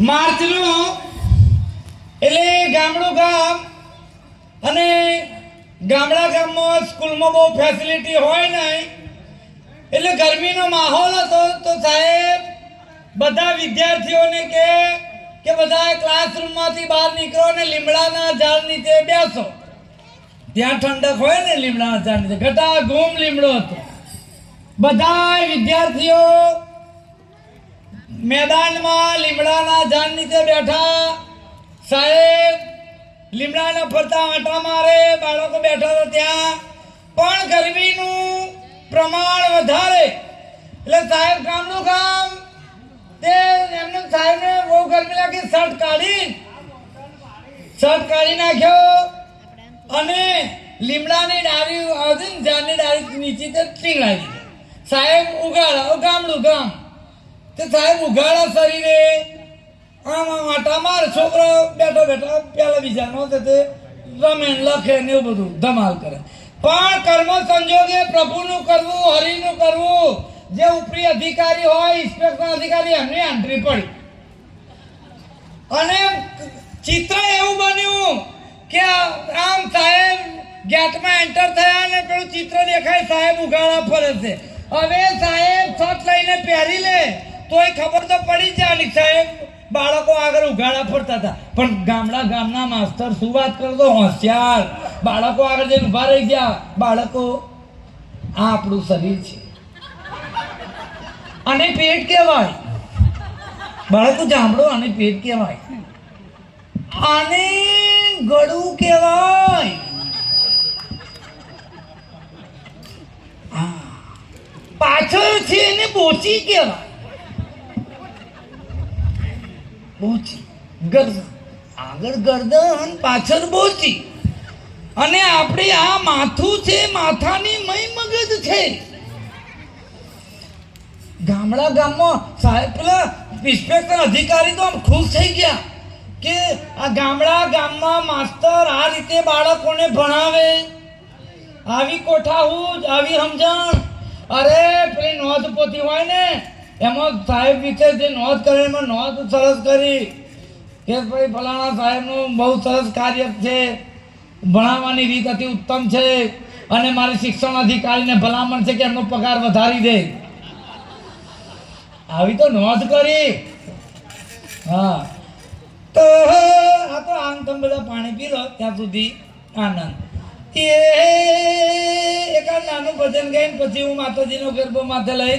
માર્ચનું એટલે ગામડું ગામ અને ગામડા ગામમાં સ્કૂલમાં બહુ ફેસિલિટી હોય નહીં. એટલે ગરમીનો માહોલ હતો તો સાહેબ બધા વિદ્યાર્થીઓને કે કે બધા ક્લાસરૂમમાંથી બહાર નીકળો ને લીમડાના ઝાડ નીચે બેસો. ત્યાં ઠંડક હોય ને લીમડાના ઝાડ નીચે. ઘટા ઘૂમ લીમડો હતો. બધા વિદ્યાર્થીઓ મેદાનમાં લીમડાના ઝાડ નીચે બેઠા. સાહેબ, લીમડાના ફરતા આંટા મારે, બાળકો બેઠા હતા ત્યાં. પણ ગરમીનું પ્રમાણ વધારે. એટલે સાહેબ ગામનું કામ તે એમને સાહેબને બહુ ગરમી લાગી, શર્ટ કાઢી. શર્ટ કાઢી નાખ્યો. અને લીમડાની ડાળી આવતી ને ઝાડની ડાળી નીચે તે દીધી. સાહેબ, ઉગાડા, ગામડું ગામ. તે સાહેબ, ઉઘાડા શરીરે આમ આમ આટા માર, છોકરો બેઠો બેઠો પેલા બીજાનો તે તે રમે લખે ને એવું બધું ધમાલ કરે. પણ કર્મ સંજોગે પ્રભુનું કરવું, હરિનું કરવું. જે ઉપરી અધિકારી હોય ઇન્સ્પેક્ટર અધિકારી, એમની એન્ટ્રી પડી. અને ચિત્ર એવું બન્યું કે આમ સાહેબ ગેટમાં એન્ટર થયા અને પેલું ચિત્ર દેખાય, સાહેબ ઉઘાડા ફરે છે. હવે સાહેબ છત લઈને પહેરી લે. તોય ખબર તો પડી જ જાય સાહેબ. બાળકો આગળ ઉઘાડા ફરતા હતા. પણ ગામડા ગામના માસ્તર શું વાત કરતો હોશિયાર. બાળકો આગળ જઈને ઊભા રહી ગયા. બાળકો, આ આપણું શરીર છે. અને પેટ કહેવાય. બાળકો, જામડો અને પેટ કહેવાય. આને ગળું કહેવાય. પાછળ છે એને બોચી કહેવાય. બોચી, ગરદન. આગળ ગરદન, પાછળ બોચી. અને આપણે આ માથું છે, માથાની મય મગજ છે. ગામડા ગામમાં સાહેબ પેલા ઇન્સ્પેક્ટર અધિકારી તો આમ ખુશ થઈ ગયા કે આ ગામડા ગામમાં માસ્તર આ રીતે બાળકોને ભણાવે. આવી કોઠાહૂજ, આવી સમજણ. અરે પેલી નોંધ પોતી હોય ને એમાં સાહેબ વિશે જે નોંધ કરે, એમાં નોંધ સરસ કરી કે ભાઈ ફલાણા સાહેબનું બહુ સરસ કાર્ય છે, ભણાવવાની રીત અતિ ઉત્તમ છે અને મારી શિક્ષણ અધિકારીને ભલામણ છે કે એમનો પગાર વધારી દે. આવી તો નોંધ કરી. હા. તો આ તો આમ તમે બધા પાણી પી લો ત્યાં સુધી આનંદ. એ એક આ નાનું ભજન ગાઈને પછી હું માતાજીનો ગરબો માથે લઈ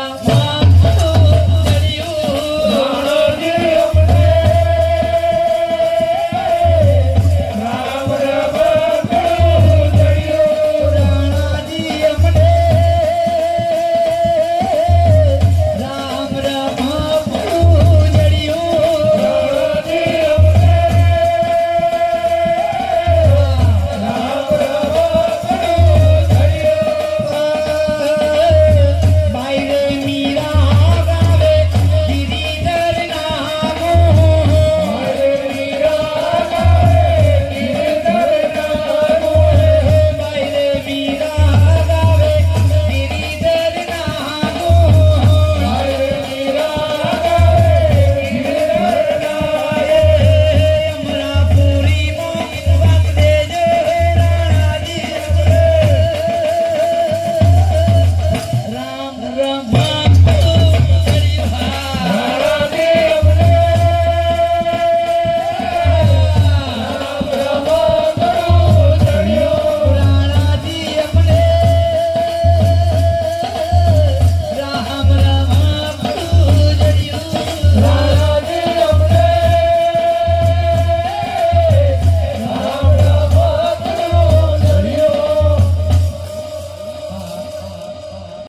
Bye.